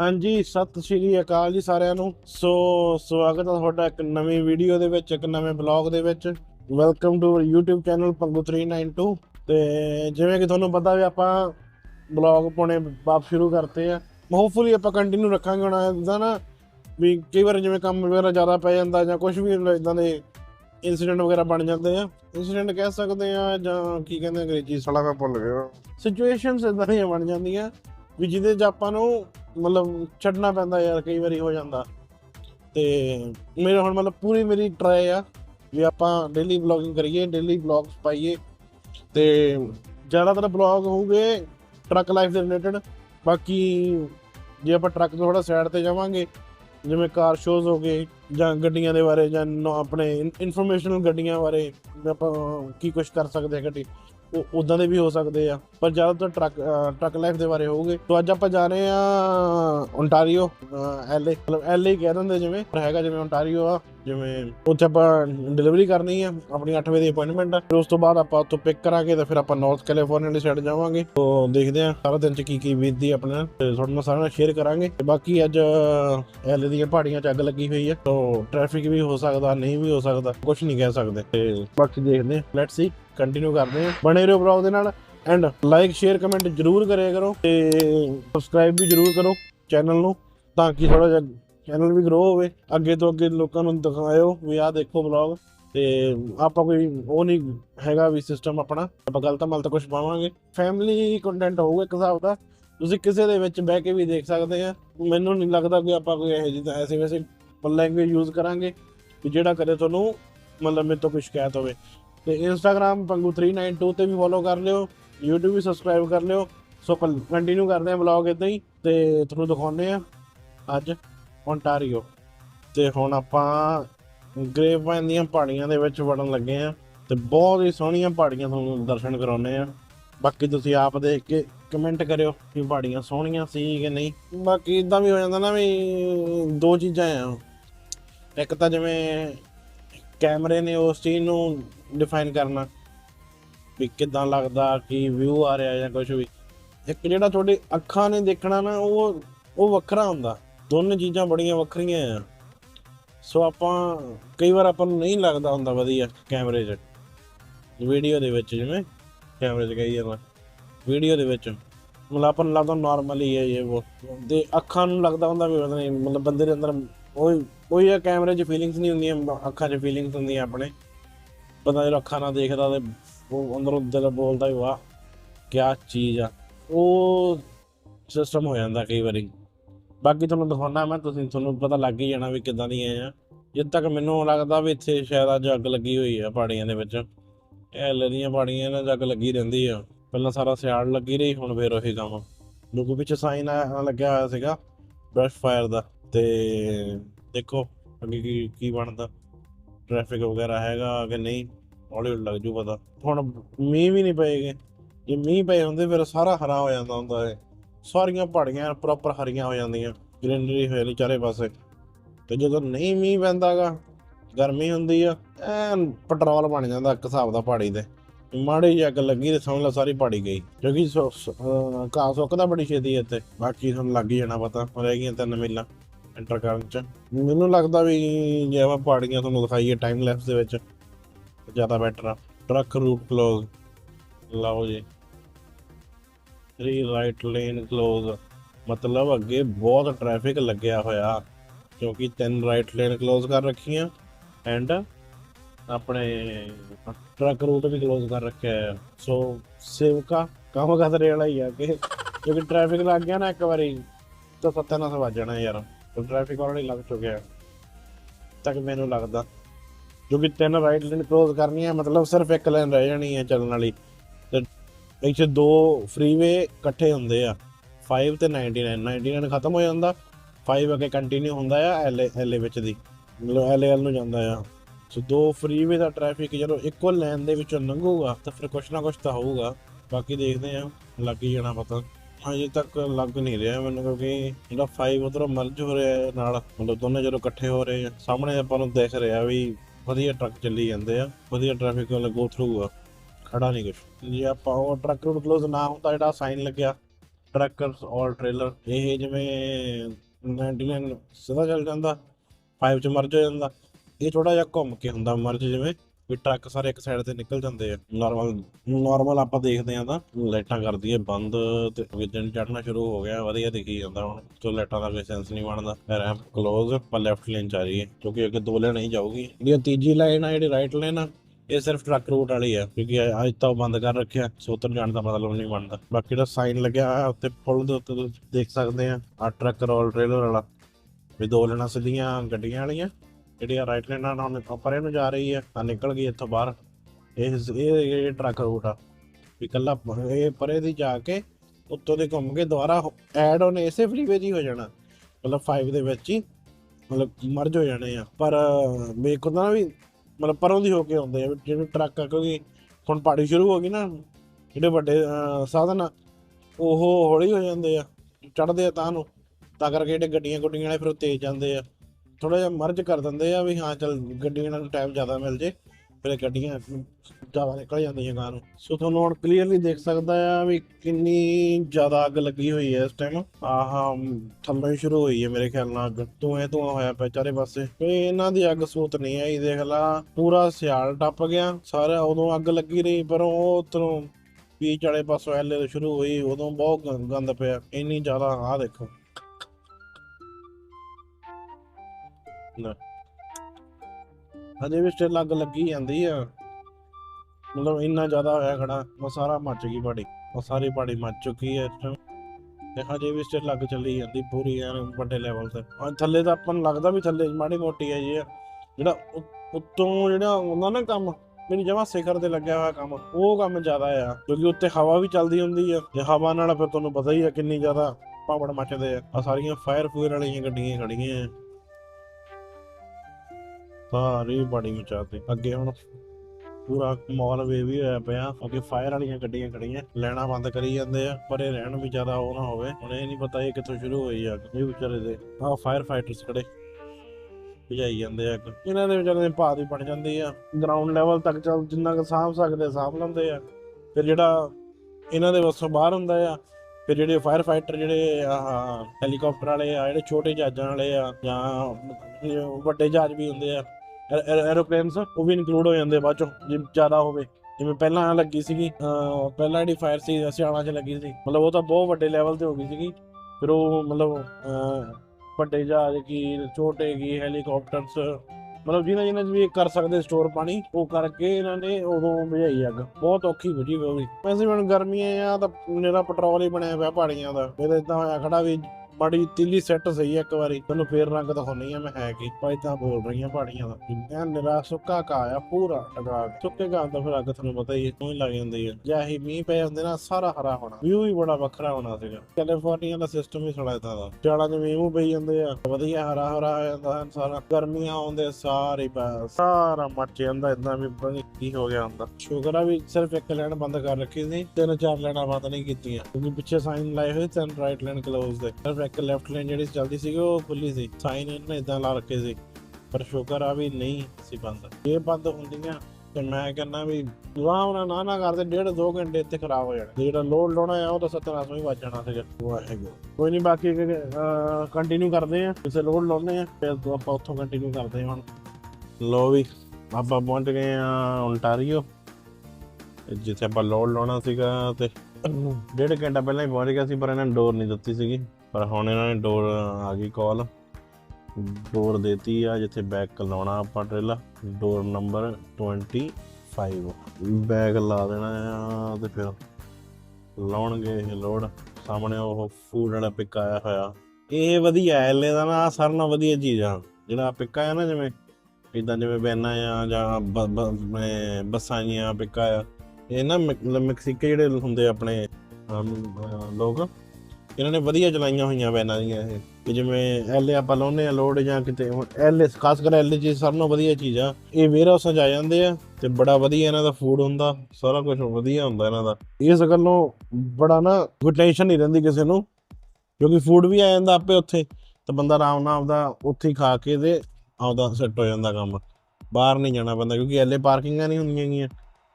ਹਾਂਜੀ ਸਤਿ ਸ਼੍ਰੀ ਅਕਾਲ ਜੀ ਸਾਰਿਆਂ ਨੂੰ। ਸੋ ਸਵਾਗਤ ਹੈ ਤੁਹਾਡਾ ਇੱਕ ਨਵੀਂ ਵੀਡੀਓ ਦੇ ਵਿੱਚ ਇੱਕ ਨਵੇਂ ਬਲੌਗ ਦੇ ਵਿੱਚ। ਵੈਲਕਮ ਟੂ YouTube ਚੈਨਲ ਪੰਗੂ 392 ਤੇ ਜਿਵੇਂ ਕਿ ਤੁਹਾਨੂੰ ਪਤਾ ਵੀ ਆਪਾਂ ਬਲੌਗ ਪਾਉਣੇ ਵਾਪ ਸ਼ੁਰੂ ਕਰਤੇ ਆ। ਹੋਪਫੁਲੀ ਆਪਾਂ ਕੰਟੀਨਿਊ ਰੱਖਾਂਗੇ ਹੁਣ ਇਦਾਂ ਨਾ ਵੀ ਕਈ ਵਾਰ ਜਿਵੇਂ ਕੰਮ ਵਗੈਰਾ ਜ਼ਿਆਦਾ ਪੈ ਜਾਂਦਾ ਜਾਂ ਕੁਝ ਵੀ ਇਦਾਂ ਦੇ ਇਨਸੀਡੈਂਟ ਵਗੈਰਾ ਬਣ ਜਾਂਦੇ ਆ। ਇਨਸੀਡੈਂਟ ਕਹਿ ਸਕਦੇ ਆ ਜਾਂ ਕੀ ਕਹਿੰਦੇ ਅੰਗਰੇਜ਼ੀ ਸਾਲਾ ਮੈਂ ਭੁੱਲ ਗਿਆ। ਸਿਚੁਏਸ਼ਨਸ ਇਦਾਂ ਦੀਆਂ ਬਣ ਜਾਂਦੀਆਂ। ਵੀ ਜਿਹਦੇ 'ਚ ਆਪਾਂ ਨੂੰ ਮਤਲਬ ਛੱਡਣਾ ਪੈਂਦਾ ਯਾਰ, ਕਈ ਵਾਰੀ ਹੋ ਜਾਂਦਾ। ਤੇ ਮੇਰਾ ਹੁਣ ਮਤਲਬ ਪੂਰੀ ਮੇਰੀ ਟਰਾਈ ਆ ਵੀ ਆਪਾਂ ਡੇਲੀ ਵਲੌਗਿੰਗ ਕਰੀਏ ਡੇਲੀ ਵਲੌਗਸ ਪਾਈਏ। ਤੇ ਜ਼ਿਆਦਾਤਰ ਵਲੌਗ ਹੋਊਗੇ ਟਰੱਕ ਲਾਈਫ ਦੇ ਰਿਲੇਟਡ ਬਾਕੀ ਜੇ ਆਪਾਂ ਟਰੱਕ ਤੋਂ ਥੋੜਾ ਸਾਈਡ ਤੇ ਜਾਵਾਂਗੇ, ਜਿਵੇਂ ਕਾਰ ਸ਼ੋਜ਼ ਹੋ ਗਏ ਜਾਂ ਗੱਡੀਆਂ ਦੇ ਬਾਰੇ ਜਾਂ ਆਪਣੇ ਇਨਫੋਰਮੇਸ਼ਨਲ ਗੱਡੀਆਂ ਬਾਰੇ ਆਪਾਂ ਕੀ ਕੁਝ ਕਰ ਸਕਦੇ ਹਾਂ ਗੱਡੀ। ਉਹ ਉਦਾਂ ਦੇ ਵੀ ਹੋ ਸਕਦੇ ਆ। ਪਰ ਜ਼ਿਆਦਾਤਰ ਟਰੱਕ ਟਰੱਕ ਲਾਈਫ ਦੇ ਬਾਰੇ ਹੋਊਗੇ। ਤੋਂ ਅੱਜ ਆਪਾਂ ਜਾ ਰਹੇ ਆ ਓਨਟਾਰੀਓ ਐਲਏ ਮਤਲਬ ਐਲਏ ਕਹਿ ਦਿੰਦੇ ਜਿਵੇਂ, ਪਰ ਹੈਗਾ ਜਿਵੇਂ ਓਨਟਾਰੀਓ ਆ, ਜਿਵੇਂ ਉੱਥੇ ਆਪਾਂ ਡਿਲੀਵਰੀ ਕਰਨੀ ਆ, ਆਪਣੀ 8 ਵਜੇ ਦੀ ਅਪਾਇੰਟਮੈਂਟ ਆ। ਫਿਰ ਉਸ ਤੋਂ ਬਾਅਦ ਆਪਾਂ ਉੱਥੋਂ ਪਿਕ ਕਰਾਂਗੇ ਤੇ ਫਿਰ ਆਪਾਂ ਨਾਰਥ ਕੈਲੀਫੋਰਨੀਆ ਦੀ ਸਾਈਡ ਜਾਵਾਂਗੇ। ਤੋਂ ਦੇਖਦੇ ਆ ਸਾਰਾ ਦਿਨ ਚ ਕੀ ਕੀ ਬੀਤਦੀ ਆ ਆਪਣੇ ਨਾਲ, ਤੇ ਤੁਹਾਡੇ ਨਾਲ ਸਾਰਾ ਨਾਲ ਸ਼ੇਅਰ ਕਰਾਂਗੇ। ਤੇ ਬਾਕੀ ਅੱਜ ਐਲਏ ਦੀਆਂ ਪਹਾੜੀਆਂ ਚ ਅੱਗ ਲੱਗੀ ਹੋਈ ਆ। ਤੋਂ ਟ੍ਰੈਫਿਕ ਵੀ ਹੋ ਸਕਦਾ, ਨਹੀਂ ਵੀ ਹੋ ਸਕਦਾ ਕੁਝ ਨਹੀਂ ਕਹਿ ਸਕਦੇ। ਤੇ ਬਾਕੀ ਦੇਖਦੇ ਆ ਲੈਟਸ ਸੀ ਕੰਟੀਨਿਊ ਕਰਦੇ ਆ ਬਣੇ ਰਹੋ ਬਲੌਗ ਦੇ ਨਾਲ ਐਂਡ ਲਾਈਕ ਸ਼ੇਅਰ ਕਮੈਂਟ ਜਰੂਰ ਕਰਿਆ ਕਰੋ ਤੇ ਸਬਸਕ੍ਰਾਈਬ ਵੀ ਜਰੂਰ ਕਰੋ ਚੈਨਲ ਨੂੰ ਤਾਂ ਕਿ ਥੋੜਾ ਜਿਹਾ ਚੈਨਲ ਵੀ ਗਰੋ ਹੋਵੇ। ਅੱਗੇ ਤੋਂ ਅੱਗੇ ਲੋਕਾਂ ਨੂੰ ਦਿਖਾਇਓ ਵੀ ਆਹ ਦੇਖੋ ਬਲੌਗ ਤੇ ਆਪਾਂ ਕੋਈ ਉਹ ਨਹੀਂ ਹੈਗਾ ਵੀ ਸਿਸਟਮ ਆਪਣਾ। ਆਪਾਂ ਗਲਤ ਮਲਤ ਕੁਝ ਪਾਵਾਂਗੇ। ਫੈਮਿਲੀ ਕੰਟੈਂਟ ਹੋਊਗਾ ਇੱਕ ਹਿਸਾਬ ਦਾ। ਤੁਸੀਂ ਕਿਸੇ ਦੇ ਵਿੱਚ ਬਹਿ ਕੇ ਵੀ ਦੇਖ ਸਕਦੇ ਆ। ਮੈਨੂੰ ਨਹੀਂ ਲੱਗਦਾ ਕਿ ਆਪਾਂ ਕੋਈ ਇਹੋ ਜਿਹੀ ਐਸੇ ਵੈਸੇ ਲੈਂਗੁਏਜ ਯੂਜ਼ ਕਰਾਂਗੇ ਕਿ ਜਿਹੜਾ ਕਦੇ ਤੁਹਾਨੂੰ ਮਤਲਬ ਮੇਰੇ ਤੋਂ ਕੋਈ ਸ਼ਿਕਾਇਤ ਹੋਵੇ ਤੇ ਇੰਸਟਾਗ੍ਰam ਪੰਗੂ 392 ਤੇ ਵੀ ਫੋਲੋ ਕਰ ਲਿਓ, YouTube ਵੀ ਸਬਸਕ੍ਰਾਈਬ ਕਰ ਲਿਓ। ਸੋ ਕੰਟੀਨਿਊ ਕਰਦੇ ਆ ਵਲੌਗ ਇਦਾਂ ਹੀ ਤੇ ਤੁਹਾਨੂੰ ਦਿਖਾਉਂਦੇ ਆ ਅੱਜ ਓਨਟਾਰੀਓ ਤੇ ਹੁਣ ਆਪਾਂ ਗ੍ਰੇਵਵਾਈਨ ਦੀਆਂ ਪਹਾੜੀਆਂ ਦੇ ਵਿੱਚ ਵੜਨ ਲੱਗੇ ਆ ਤੇ ਬਹੁਤ ਹੀ ਸੋਹਣੀਆਂ ਪਹਾੜੀਆਂ ਤੁਹਾਨੂੰ ਦਰਸ਼ਨ ਕਰਾਉਣੇ ਆ ਬਾਕੀ ਤੁਸੀਂ ਆਪ ਦੇਖ ਕੇ ਕਮੈਂਟ ਕਰਿਓ ਕਿ ਪਹਾੜੀਆਂ ਸੋਹਣੀਆਂ ਸੀ ਕਿ ਨਹੀਂ। ਬਾਕੀ ਇਦਾਂ ਵੀ ਹੋ ਜਾਂਦਾ ਨਾ ਵੀ ਦੋ ਚੀਜ਼ਾਂ ਆ। ਇੱਕ ਤਾਂ ਜਿਵੇਂ ਕੈਮਰੇ ਨੇ ਉਸ ਚੀਜ਼ ਨੂੰ ਡਿਫਾਈਨ ਕਰਨਾ ਵੀ ਕਿਦਾਂ ਲੱਗਦਾ, ਕੀ ਵਿਊ ਆ ਰਿਹਾ ਜਾਂ ਕੁਝ ਵੀ। ਇੱਕ ਜਿਹੜਾ ਤੁਹਾਡੇ ਅੱਖਾਂ ਨੇ ਦੇਖਣਾ ਨਾ, ਉਹ ਉਹ ਵੱਖਰਾ ਹੁੰਦਾ। ਦੋਨੇ ਚੀਜ਼ਾਂ ਬੜੀਆਂ ਵੱਖਰੀਆਂ ਆ। ਸੋ ਆਪਾਂ ਕਈ ਵਾਰ ਆਪਾਂ ਨੂੰ ਨਹੀਂ ਲੱਗਦਾ ਹੁੰਦਾ ਵਧੀਆ ਕੈਮਰੇ 'ਚ। ਵੀਡੀਓ ਦੇ ਵਿੱਚ ਜਿਵੇਂ ਕੈਮਰੇ 'ਚ ਕਹੀ ਜਾਂਦਾ। ਵੀਡੀਓ ਦੇ ਵਿੱਚ। ਮਤਲਬ ਆਪਾਂ ਨੂੰ ਲੱਗਦਾ ਨਾਰਮਲ ਹੀ ਹੈ ਇਹ ਉਹ ਤੇ ਅੱਖਾਂ ਨੂੰ ਲੱਗਦਾ ਹੁੰਦਾ ਵੀ ਪਤਾ ਨਹੀਂ ਮਤਲਬ ਬੰਦੇ ਦੇ ਅੰਦਰ ਉਹ ਉਹੀ ਕੈਮਰੇ 'ਚ ਫੀਲਿੰਗਸ ਨਹੀਂ ਹੁੰਦੀਆਂ, ਅੱਖਾਂ 'ਚ ਫੀਲਿੰਗਸ ਹੁੰਦੀਆਂ ਆਪਣੇ। ਬੰਦਾ ਜਦੋਂ ਅੱਖਾਂ ਨਾਲ ਦੇਖਦਾ ਤੇ ਉਹ ਅੰਦਰੋਂ ਦਿਲ ਬੋਲਦਾ ਹੀ ਵਾਹ ਕੀ ਚੀਜ਼ ਆ। ਉਹ ਸਿਸਟਮ ਹੋ ਜਾਂਦਾ ਕਈ ਵਾਰੀ। ਬਾਕੀ ਤੁਹਾਨੂੰ ਦਿਖਾਉਣਾ ਮੈਂ, ਤੁਸੀਂ ਤੁਹਾਨੂੰ ਪਤਾ ਲੱਗ ਹੀ ਜਾਣਾ ਵੀ ਕਿੱਦਾਂ ਦੀ ਦੀਆਂ ਆ। ਜਦ ਤੱਕ ਮੈਨੂੰ ਲੱਗਦਾ ਵੀ ਇੱਥੇ ਸ਼ਾਇਦ ਅੱਜ ਅੱਗ ਲੱਗੀ ਹੋਈ ਆ ਪਹਾੜੀਆਂ ਦੇ ਵਿੱਚ। ਇਹ ਦੀਆਂ ਪਹਾੜੀਆਂ ਨਾਲ ਅੱਗ ਲੱਗੀ ਰਹਿੰਦੀ ਆ। ਪਹਿਲਾਂ ਸਾਰਾ ਸਿਆੜ ਲੱਗੀ ਰਹੀ, ਹੁਣ ਫੇਰ ਉਹੀ ਕੰਮ। ਲੋਕ ਵਿੱਚ ਸਾਈਨ ਆਇਆ ਲੱਗਿਆ ਹੋਇਆ ਸੀਗਾ ਬ੍ਰਸ਼ ਫਾਇਰ ਦਾ। ਤੇ ਦੇਖੋ ਅੱਗੇ ਕੀ ਕੀ ਬਣਦਾ। ਟ੍ਰੈਫਿਕ ਵਗੈਰਾ ਹੈਗਾ ਕਿ ਨਹੀਂ ਹੌਲੀ ਹੌਲੀ ਲੱਗ ਜੂ ਪਤਾ। ਹੁਣ ਮੀਂਹ ਵੀ ਨਹੀਂ ਪਏਗੇ। ਜੇ ਮੀਂਹ ਪਏ ਹੁੰਦੇ ਫਿਰ ਸਾਰਾ ਹਰਾ ਹੋ ਜਾਂਦਾ ਹੁੰਦਾ ਹੈ ਸਾਰੀਆਂ ਪਹਾੜੀਆਂ ਪ੍ਰੋਪਰ ਹਰੀਆਂ ਹੋ ਜਾਂਦੀਆਂ। ਗ੍ਰੀਨਰੀ ਹੋ ਜਾਂਦੀ ਚਾਰੇ ਪਾਸੇ। ਤੇ ਜਦੋਂ ਨਹੀਂ ਮੀਂਹ ਪੈਂਦਾਗਾ, ਗਰਮੀ ਹੁੰਦੀ ਆ, ਐਨ ਪੈਟਰੋਲ ਬਣ ਜਾਂਦਾ ਇੱਕ ਹਿਸਾਬ ਦਾ ਪਹਾੜੀ ਤੇ। ਮਾੜੀ ਜਿਹੀ ਅੱਗ ਲੱਗੀ ਤੇ ਸਮਝ ਲਾ ਸਾਰੀ ਪਹਾੜੀ ਗਈ। ਕਿਉਂਕਿ ਸੁ- ਸੁ- ਅਹ ਘਾਹ ਸੁੱਕਦਾ ਬੜੀ ਛੇਤੀ ਇੱਥੇ। ਬਾਕੀ ਤੁਹਾਨੂੰ ਲੱਗ ਹੀ ਜਾਣਾ ਪਤਾ, ਰਹਿ ਗਈਆਂ ਤਿੰਨ ਮੀਲਾਂ ਐਂਟਰ ਕਰਨ ਚ। ਮੈਨੂੰ ਲੱਗਦਾ ਵੀ ਜੇ ਪਹਾੜੀਆਂ ਤੁਹਾਨੂੰ ਦਿਖਾਈਏ ਟਾਈਮ ਲੈਪਸ ਦੇ ਵਿੱਚ, ਜ਼ਿਆਦਾ ਬੈਟਰ ਆ। ਟਰੱਕ ਰੂਟ ਕਲੋਜ਼ ਲਓ ਜੀ। 3 ਰਾਈਟ ਲੇਨ ਕਲੋਜ਼ ਮਤਲਬ ਅੱਗੇ ਬਹੁਤ ਟ੍ਰੈਫਿਕ ਲੱਗਿਆ ਹੋਇਆ, ਕਿਉਂਕਿ ਤਿੰਨ ਰਾਈਟ ਲੇਨ ਕਲੋਜ਼ ਕਰ ਰੱਖੀਆਂ ਐਂਡ ਆਪਣੇ ਟਰੱਕ ਰੂਟ ਵੀ ਕਲੋਜ਼ ਕਰ ਰੱਖਿਆ ਹੈ ਸੋ ਸੇਵਕਾ ਕੰਮ ਕਤਰੇ ਵਾਲਾ ਹੀ ਆ ਕਿ ਕਿਉਂਕਿ ਟ੍ਰੈਫਿਕ ਲੱਗ ਗਿਆ ਨਾ ਇੱਕ ਵਾਰੀ, ਤਾਂ ਸੱਤੇ ਨਾਲ ਵੱਜ ਜਾਣਾ ਯਾਰ। ਟ੍ਰੈਫਿਕ ਆਲਰੇਡੀ ਲੱਗ ਚੁੱਕਿਆ ਤੱਕ ਮੈਨੂੰ ਲੱਗਦਾ, ਕਿਉਂਕਿ ਤਿੰਨ ਰਾਈਟ ਲੇਨ ਕਲੋਜ਼ ਕਰਨੀ ਹੈ ਮਤਲਬ ਸਿਰਫ ਇੱਕ ਲਾਈਨ ਰਹਿ ਜਾਣੀ ਹੈ ਚੱਲਣ ਵਾਲੀ। ਤੇ ਇੱਥੇ ਦੋ ਫ੍ਰੀਵੇ ਇਕੱਠੇ ਹੁੰਦੇ ਆ। 5 ਤੇ 99 99 ਖਤਮ ਹੋ ਜਾਂਦਾ। 5 ਅੱਗੇ ਕੰਟੀਨਿਊ ਹੁੰਦਾ ਆ ਐਲਏ ਐਲਏ ਵਿੱਚ ਦੀ। ਮਤਲਬ ਐਲਏ ਨੂੰ ਜਾਂਦਾ ਆ। ਸੋ ਦੋ ਫ੍ਰੀਵੇ ਦਾ ਟ੍ਰੈਫਿਕ ਜਦੋਂ ਇੱਕੋ ਲਾਈਨ ਦੇ ਵਿੱਚੋਂ ਲੰਘੂਗਾ, ਤਾਂ ਫਿਰ ਕੁਛ ਨਾ ਕੁਛ ਤਾਂ ਹੋਊਗਾ। ਬਾਕੀ ਦੇਖਦੇ ਆ, ਲੱਗ ਹੀ ਜਾਣਾ ਪਤਾ। ਹਜੇ ਤੱਕ ਲੱਗ ਨਹੀਂ ਰਿਹਾ ਮੈਨੂੰ, ਕਿਉਂਕਿ ਜਿਹੜਾ 5 ਉਧਰੋਂ ਮਰਜ ਹੋ ਰਿਹਾ ਹੈ ਨਾਲ, ਮਤਲਬ ਦੋਨੇ ਜਦੋਂ ਇਕੱਠੇ ਹੋ ਰਹੇ ਆ, ਸਾਹਮਣੇ ਆਪਾਂ ਨੂੰ ਦਿਖ ਰਿਹਾ ਵੀ ਵਧੀਆ ਟਰੱਕ ਚੱਲੀ ਜਾਂਦੇ ਆ, ਵਧੀਆ ਟ੍ਰੈਫਿਕ ਵਾਲਾ ਗੋ ਥਰੂ ਆ, ਖੜਾ ਨਹੀਂ ਕੁਛ। ਜੇ ਆਪਾਂ ਉਹ ਟਰੱਕ ਰੂਟ ਕਲੋਜ਼ ਨਾ ਹੁੰਦਾ, ਜਿਹੜਾ ਸਾਈਨ ਲੱਗਿਆ ਟਰੱਕਰਸ ਔਰ ਟ੍ਰੇਲਰ ਇਹ ਜਿਵੇਂ 99 ਸਿੱਧਾ ਚੱਲ ਜਾਂਦਾ 5 ਚ ਮਰਜ ਹੋ ਜਾਂਦਾ, ਇਹ ਥੋੜਾ ਜਿਹਾ ਘੁੰਮ ਕੇ ਹੁੰਦਾ ਮਰਜ ਜਿਵੇਂ ਵੀ ਟਰੱਕ ਸਾਰੇ ਇੱਕ ਸਾਈਡ ਤੇ ਨਿਕਲ ਜਾਂਦੇ ਆ। ਨਾਰਮਲ ਨਾਰਮਲ ਆਪਾਂ ਦੇਖਦੇ ਆ ਤਾਂ ਲਾਈਟਾਂ ਕਰਦੀ ਹੈ ਬੰਦ ਤੇ ਵਿਜਨ ਚੜਨਾ ਸ਼ੁਰੂ ਹੋ ਗਿਆ, ਵਧੀਆ ਦਿਖੀ ਜਾਂਦਾ ਹੁਣ। ਤੋ ਲਾਈਟਾਂ ਦਾ ਕੋਈ ਸੈਂਸ ਨਹੀਂ ਬਣਦਾ। ਰੈਂਪ ਕਲੋਜ਼ ਪਰ ਲੈਫਟ ਲੇਨ ਚ ਰਹੀ ਹੈ ਕਿਉਂਕਿ ਅੱਗੇ ਦੋ ਲੇਨ ਨਹੀਂ ਜਾਊਗੀ। ਜਿਹੜੀ ਤੀਜੀ ਲਾਈਨ ਆ, ਜਿਹੜੀ ਰਾਈਟ ਲੇਨ ਆ, ਇਹ ਸਿਰਫ ਟਰੱਕ ਰੂਟ ਵਾਲੀ ਆ, ਕਿਉਂਕਿ ਅੱਜ ਤਾਂ ਬੰਦ ਕਰ ਰੱਖਿਆ, ਸੋ ਜਾਣ ਦਾ ਮਤਲਬ ਨਹੀਂ ਬਣਦਾ। ਬਾਕੀ ਜਿਹੜਾ ਸਾਈਨ ਲੱਗਿਆ ਹੋਇਆ ਉੱਤੇ ਪੁਲ ਦੇ ਉੱਤੇ ਦੇਖ ਸਕਦੇ ਆ ਆ ਟਰੱਕ ਰੋਲ ਟ੍ਰੇਲਰ ਵਾਲਾ, ਵੀ ਦੋ ਲੈਣਾ ਸਿੱਧੀਆਂ ਗੱਡੀਆਂ ਵਾਲੀਆਂ ਜਿਹੜੀਆਂ ਰਾਈਟ ਲੈਣਾ ਨਾਲ ਪਰੇ ਨੂੰ ਜਾ ਰਹੀ ਹੈ ਆ ਨਿਕਲ ਗਈ ਇੱਥੋਂ ਬਾਹਰ। ਇਹ ਇਹ ਟਰੱਕ ਰੂਟ ਆ। ਵੀ ਕੱਲਾ ਇਹ ਪਰੇ ਦੀ ਜਾ ਕੇ ਉੱਤੋਂ ਦੇ ਘੁੰਮ ਕੇ ਦੁਬਾਰਾ ਐਡ ਉਹਨੇ ਇਸੇ ਫਰੀਵੇ ਦੀ ਹੋ ਜਾਣਾ। ਮਤਲਬ 5 ਦੇ ਵਿੱਚ ਹੀ, ਮਤਲਬ ਮਰਜ ਹੋ ਜਾਣੇ ਆ। ਪਰ ਮੇਰੇ ਕੋਲ ਨਾ ਵੀ, ਮਤਲਬ ਪਰੋਂ ਦੀ ਹੋ ਕੇ ਆਉਂਦੇ ਆ, ਵੀ ਜਿਹੜੇ ਟਰੱਕ ਆ, ਕਿਉਂਕਿ ਹੁਣ ਪਾੜੀ ਸ਼ੁਰੂ ਹੋ ਗਈ ਨਾ, ਜਿਹੜੇ ਵੱਡੇ ਸਾਧਨ ਆ, ਉਹ ਹੌਲੀ ਹੋ ਜਾਂਦੇ ਆ, ਚੜਦੇ ਆ ਤਾਂ ਨੂੰ। ਤਾਂ ਕਰਕੇ ਜਿਹੜੇ ਗੱਡੀਆਂ ਗੁੱਡੀਆਂ ਵਾਲੇ ਫਿਰ ਉਹ ਤੇਜ਼ ਜਾਂਦੇ ਆ। ਥੋੜਾ ਜਿਹਾ ਮਰਜ ਕਰ ਦਿੰਦੇ ਆ ਵੀ ਹਾਂ ਚਲ ਗੱਡੀਆਂ ਨੂੰ ਟਾਈਮ ਜ਼ਿਆਦਾ ਮਿਲ ਜੇ, ਫਿਰ ਗੱਡੀਆਂ ਜ਼ਿਆਦਾ ਨਿਕਲ ਜਾਂਦੀਆਂ ਗਾਂ ਨੂੰ। ਸੋ ਤੁਹਾਨੂੰ ਹੁਣ ਕਲੀਅਰਲੀ ਦੇਖ ਸਕਦਾ ਆ ਵੀ ਕਿੰਨੀ ਜ਼ਿਆਦਾ ਅੱਗ ਲੱਗੀ ਹੋਈ ਹੈ ਇਸ ਟਾਈਮ ਆਹ ਥੱਲੋਂ ਸ਼ੁਰੂ ਹੋਈ ਹੈ ਮੇਰੇ ਖਿਆਲ ਨਾਲ, ਅੱਗ ਧੂਏ ਧੂਆ ਹੋਇਆ ਪਿਆ ਚਾਰੇ ਪਾਸੇ। ਤੇ ਇਹਨਾਂ ਦੀ ਅੱਗ ਸੂਤ ਨਹੀਂ ਆਈ, ਦੇਖ ਲਾ, ਪੂਰਾ ਸਿਆਲ ਟੱਪ ਗਿਆ, ਸਾਰਾ ਉਦੋਂ ਅੱਗ ਲੱਗੀ ਰਹੀ, ਪਰ ਉਹ ਉਧਰੋਂ ਬੀਚ ਵਾਲੇ ਪਾਸੋਂ ਐਲੇ ਤੋਂ ਸ਼ੁਰੂ ਹੋਈ, ਉਦੋਂ ਬਹੁਤ ਗੰਦ ਪਿਆ। ਇੰਨੀ ਜ਼ਿਆਦਾ, ਆਹ ਦੇਖੋ। ਨਾ। ਅਜੇ ਵੀ ਸਟਿਲ ਅੱਗ ਲੱਗੀ ਜਾਂਦੀ ਆ। ਮਤਲਬ ਇੰਨਾ ਜ਼ਿਆਦਾ ਹੋਇਆ ਖੜਾ, ਉਹ ਸਾਰਾ ਮੱਚ ਗਈ ਪਹਾੜੀ ਉਹ ਸਾਰੀ ਪਹਾੜੀ ਮੱਚ ਚੁੱਕੀ ਹੈ ਤੇ ਹਜੇ ਵੀ ਸਟਿਲ ਅੱਗ ਚੱਲੀ ਜਾਂਦੀ ਪੂਰੀ ਐਨ ਵੱਡੇ ਲੈਵਲ ਤੇ। ਆ ਥੱਲੇ ਤਾਂ ਆਪਾਂ ਨੂੰ ਲੱਗਦਾ ਵੀ ਥੱਲੇ ਮਾੜੀ ਮੋਟੀ ਹੈ ਜੀ ਜਿਹੜਾ ਉੱਤੋਂ ਜਿਹੜਾ ਹੁੰਦਾ ਨਾ ਕੰਮ, ਮੈਨੂੰ ਜਮਾ ਸਿਖਰ ਤੇ ਲੱਗਿਆ ਹੋਇਆ ਕੰਮ, ਉਹ ਕੰਮ ਜ਼ਿਆਦਾ ਆ। ਕਿਉਂਕਿ ਉੱਤੇ ਹਵਾ ਵੀ ਚੱਲਦੀ ਹੁੰਦੀ ਆ। ਤੇ ਹਵਾ ਨਾਲ ਫਿਰ ਤੁਹਾਨੂੰ ਪਤਾ ਹੀ ਆ ਕਿੰਨੀ ਜ਼ਿਆਦਾ ਪਾਵੜ ਮੱਚਦੇ ਆ। ਆ ਸਾਰੀਆਂ ਫਾਇਰ ਫੂਰ ਵਾਲੀਆਂ ਗੱਡੀਆਂ ਖੜੀਆਂ ਆ। ਸਾਰੀ ਬੜੀ ਮਚਾਤੇ ਅੱਗੇ ਹੁਣ ਪੂਰਾ ਮਾਲ ਵੇ ਵੀ ਹੋਇਆ ਪਿਆ, ਅੱਗੇ ਫਾਇਰ ਵਾਲੀਆਂ ਗੱਡੀਆਂ ਖੜੀਆਂ ਲੈਣਾ ਬੰਦ ਕਰੀ ਜਾਂਦੇ ਆ, ਪਰ ਇਹ ਰਹਿਣ ਵੀ ਜ਼ਿਆਦਾ ਉਹ ਨਾ ਹੋਵੇ। ਹੁਣ ਇਹ ਨਹੀਂ ਪਤਾ ਇਹ ਕਿੱਥੋਂ ਸ਼ੁਰੂ ਹੋਈ ਆ, ਇਹ ਵਿਚਾਰੇ ਦੇ ਆ ਫਾਇਰ ਫਾਈਟਰਸ ਖੜੇ, ਭਜਾਈ ਜਾਂਦੇ ਆ ਇਹਨਾਂ ਦੇ ਵਿਚਾਰੇ ਦੇ ਭਾਅ ਦੀ ਬਣ ਜਾਂਦੀ ਆ। ਗਰਾਊਂਡ ਲੈਵਲ ਤੱਕ ਚੱਲ, ਜਿੰਨਾ ਕੁ ਸਾਂਭ ਸਕਦੇ, ਸਾਂਭ ਲੈਂਦੇ ਆ। ਫਿਰ ਜਿਹੜਾ ਇਹਨਾਂ ਦੇ ਵੱਸੋਂ ਬਾਹਰ ਹੁੰਦਾ ਆ, ਫਿਰ ਜਿਹੜੇ ਫਾਇਰ ਫਾਈਟਰ ਜਿਹੜੇ ਆਹ ਹੈਲੀਕਾਪਟਰ ਵਾਲੇ ਆ, ਜਿਹੜੇ ਛੋਟੇ ਜਹਾਜ਼ਾਂ ਵਾਲੇ ਆ, ਜਾਂ ਵੱਡੇ ਜਹਾਜ਼ ਵੀ ਹੁੰਦੇ ਆ ਐਰੋਪਲੇਨਸ ਉਹ ਵੀ ਇਨਕਲੂਡ ਹੋ ਜਾਂਦੇ ਬਾਅਦ ਚੋਂ, ਜੇ ਜ਼ਿਆਦਾ ਹੋਵੇ। ਜਿਵੇਂ ਪਹਿਲਾਂ ਲੱਗੀ ਸੀਗੀ ਪਹਿਲਾਂ ਜਿਹੜੀ ਫਾਇਰ ਸੀ ਸਿਆਣਾ 'ਚ ਲੱਗੀ ਸੀ। ਮਤਲਬ ਉਹ ਤਾਂ ਬਹੁਤ ਵੱਡੇ ਲੈਵਲ ਤੇ ਹੋ ਗਈ ਸੀਗੀ। ਫਿਰ ਉਹ ਮਤਲਬ ਵੱਡੇ ਜਹਾਜ਼ ਕੀ, ਛੋਟੇ ਕੀ ਹੈਲੀਕਾਪਟਰਸ ਮਤਲਬ ਜਿਹਨਾਂ ਜਿਹਨਾਂ 'ਚ ਵੀ ਕਰ ਸਕਦੇ ਸਟੋਰ ਪਾਣੀ, ਉਹ ਕਰਕੇ ਇਹਨਾਂ ਨੇ ਉਦੋਂ ਬੁਝਾਈ ਅੱਗ। ਬਹੁਤ ਔਖੀ ਬੁਝੀ ਉਹ ਵੀ ਵੈਸੇ ਹੁਣ ਗਰਮੀਆਂ ਆ ਤਾਂ ਮੇਰਾ ਪੈਟਰੋਲ ਹੀ ਬਣਿਆ ਹੋਇਆ ਪਹਾੜੀਆਂ ਦਾ ਇਹਦਾ ਇਦਾਂ ਹੋਇਆ ਖੜਾ ਵੀ ਬੜੀ ਤਿੱਲੀ ਸੈੱਟ ਸਹੀ ਹੈ ਇੱਕ ਵਾਰੀ। ਤੈਨੂੰ ਫੇਰ ਰੰਗ ਦਿਖਾਉਣੀ ਆ, ਮੈਂ ਹੈ ਕੀ ਭਾਈ ਤਾਂ ਬੋਲ ਰਹੀਆਂ ਪਹਾੜੀਆਂ ਦਾ। ਐ ਨਿਰਾ ਸੁੱਕਾ ਘਾਹ ਆ, ਪੂਰਾ ਟਗਾ ਕੇ। ਸੁੱਕੇ ਘਾਹ ਤਾਂ ਫਿਰ ਅੱਗ ਤੁਹਾਨੂੰ ਪਤਾ ਹੀ ਕੋਈ ਲੱਗ ਜਾਂਦੀ ਹੈ ਜਾਂ ਹੀ ਮੀਂਹ ਪਏ ਹੁੰਦੇ ਨਾ, ਸਾਰਾ ਹਰਾ ਹੋਣਾ। ਵਿਊ ਵੀ ਬੜਾ ਵੱਖਰਾ ਹੋਣਾ ਸੀਗਾ। ਕੈਲੀਫੋਰਨੀਆ ਦਾ ਸਿਸਟਮ ਹੀ ਥੋੜਾ ਇਦਾਂ ਦਾ। ਚਾਲਾਂ ਚ ਮੀਂਹ ਪਈ ਜਾਂਦੇ ਆ। ਵਧੀਆ ਹਰਾ ਹਰਾ ਹੋ ਜਾਂਦਾ ਹੈ ਸਾਰਾ। ਗਰਮੀਆਂ ਆਉਂਦੇ ਸਾਰੇ ਬਸ। ਸਾਰਾ ਮੱਚ ਜਾਂਦਾ ਇਦਾਂ ਵੀ ਪਤਾ ਕੀ ਹੋ ਗਿਆ ਹੁੰਦਾ। ਸ਼ੁਕਰ ਆ ਵੀ ਸਿਰਫ ਇੱਕ ਲੈਣ ਬੰਦ ਕਰ ਰੱਖੀ ਸੀ। ਤਿੰਨ ਚਾਰ ਲਾਈਨਾਂ ਬੰਦ ਨਹੀਂ ਕੀਤੀਆਂ। ਕਿਉਂਕਿ ਪਿੱਛੇ ਸਾਈਨ ਲਾਏ ਹੋਏ ਤਿੰਨ ਰਾਈਟ ਲੈਣ ਕਲੋਜ਼ ਦੇ। ਸਿਰਫ ਇੱਕ ਲੈਫਟ ਲਾਈਨ ਜਿਹੜੀ ਚੱਲਦੀ ਸੀ ਉਹ ਖੁੱਲੀ ਸੀ। ਸਾਈਨ ਇਹਨੇ ਇਦਾਂ ਲਾ ਰੱਖੇ ਸੀ। ਪਰ ਸ਼ੁਕਰ ਆ ਵੀ ਨਹੀਂ ਸੀ ਬੰਦ। ਇਹ ਬੰਦ ਹੁੰਦੀਆਂ ਤੇ ਮੈਂ ਕਹਿੰਦਾ ਵੀ ਆਰਾਮ ਨਾ ਨਾ ਕਰਦੇ ਡੇਢ ਦੋ ਘੰਟੇ ਇੱਥੇ ਖਰਾਬ ਹੋ ਜਾਣਾ। ਜਿਹੜਾ ਲੋਡ ਲਾਉਣਾ ਆ ਉਹ ਤਾਂ ਸੱਤਰ ਸੌ ਹੀ ਵੱਜ ਜਾਣਾ ਸੀਗਾ। ਵਾਹਿਗੁਰੂ। ਕੋਈ ਨਹੀਂ ਬਾਕੀ ਕੰਟੀਨਿਊ ਕਰਦੇ ਆ। ਕਿਸੇ ਲੋਡ ਲਾਉਣੇ ਆ ਫਿਰ ਤੋਂ ਆਪਾਂ ਉੱਥੋਂ ਕੰਟੀਨਿਊ ਕਰਦੇ ਹਾਂ ਹੁਣ। ਲੋ ਵੀ ਆਪਾਂ ਪਹੁੰਚ ਗਏ ਆ ਓਨਟਾਰੀਓ ਜਿੱਥੇ ਆਪਾਂ ਲੋਡ ਲਾਉਣਾ ਸੀਗਾ ਤੇ ਡੇਢ ਘੰਟਾ ਪਹਿਲਾਂ ਹੀ ਪਹੁੰਚ ਗਿਆ ਸੀ ਪਰ ਇਹਨਾਂ ਨੇ ਡੋਰ ਨਹੀਂ ਦਿੱਤੀ ਸੀਗੀ। ਪਰ ਹੁਣ ਇਹਨਾਂ ਨੇ ਡੋਰ ਆ ਗਈ ਕਾਲ। ਡੋਰ ਦੇਤੀ ਆ, ਜਿੱਥੇ ਬੈਕ ਲਾਉਣਾ ਆਪਾਂ ਟ੍ਰੇਲਾ ਡੋਰ ਨੰਬਰ 25 ਬੈਗ ਲਾ ਦੇਣਾ ਆ ਤੇ ਫਿਰ ਲਾਉਣਗੇ ਇਹ ਲੋਡ। ਸਾਹਮਣੇ ਉਹ ਫੂਡ ਵਾਲਾ ਪਿਕ ਆਇਆ ਹੋਇਆ। ਇਹ ਵਧੀਆ ਹੈ ਲੈ ਦਾ ਨਾ ਸਾਰਿਆਂ ਨਾਲ ਵਧੀਆ ਚੀਜ਼ ਆ। ਜਿਹੜਾ ਪਿਕ ਆ ਨਾ ਜਿਵੇਂ ਇਦਾਂ ਜਿਵੇਂ ਬੈਨਾਂ ਆ ਜਾਂ ਬ- ਬੱਸਾਂ ਜੀਆਂ ਪਿਕ ਆ। ਇਹ ਨਾ ਮੈਕ- ਮੈਕਸੀਕੇ ਜਿਹੜੇ ਹੁੰਦੇ ਆਪਣੇ ਲੋਕ। ਇਹਨਾਂ ਨੇ ਵਧੀਆ ਚਲਾਈਆਂ ਹੋਈਆਂ ਵੈਨਾਂ ਦੀਆਂ ਇਹ। ਕਿ ਜਿਵੇਂ ਐਲੇ ਆਪਾਂ ਲਾਉਨੇ ਆ ਲੋਡ ਜਾਂ ਕਿਤੇ ਹੁਣ ਐਲੇ ਖਾਸ ਕਰ ਐਲੇ ਜੀ ਸਭ ਨਾਲੋਂ ਵਧੀਆ ਚੀਜ਼ ਆ, ਇਹ ਵੇਅਰਹਾਊਸਾਂ 'ਚ ਆ ਜਾਂਦੇ ਆ ਤੇ ਬੜਾ ਵਧੀਆ ਇਹਨਾਂ ਦਾ ਫੂਡ ਹੁੰਦਾ, ਸਾਰਾ ਕੁਝ ਵਧੀਆ ਹੁੰਦਾ ਇਹਨਾਂ ਦਾ। ਇਸ ਗੱਲੋਂ ਬੜਾ ਨਾ ਕੋਈ ਟੈਨਸ਼ਨ ਨਹੀਂ ਰਹਿੰਦੀ ਕਿਸੇ ਨੂੰ, ਕਿਉਂਕਿ ਫੂਡ ਵੀ ਆ ਜਾਂਦਾ ਆਪੇ ਉੱਥੇ, ਤੇ ਬੰਦਾ ਆਰਾਮ ਨਾਲ ਆਪਦਾ ਉੱਥੇ ਹੀ ਖਾ ਕੇ ਤੇ ਆਪਦਾ ਸੈੱਟ ਹੋ ਜਾਂਦਾ ਕੰਮ। ਬਾਹਰ ਨਹੀਂ ਜਾਣਾ ਪੈਂਦਾ, ਕਿਉਂਕਿ ਐਲੇ ਪਾਰਕਿੰਗਾਂ ਨਹੀਂ ਹੁੰਦੀਆਂ ਗੀਆਂ।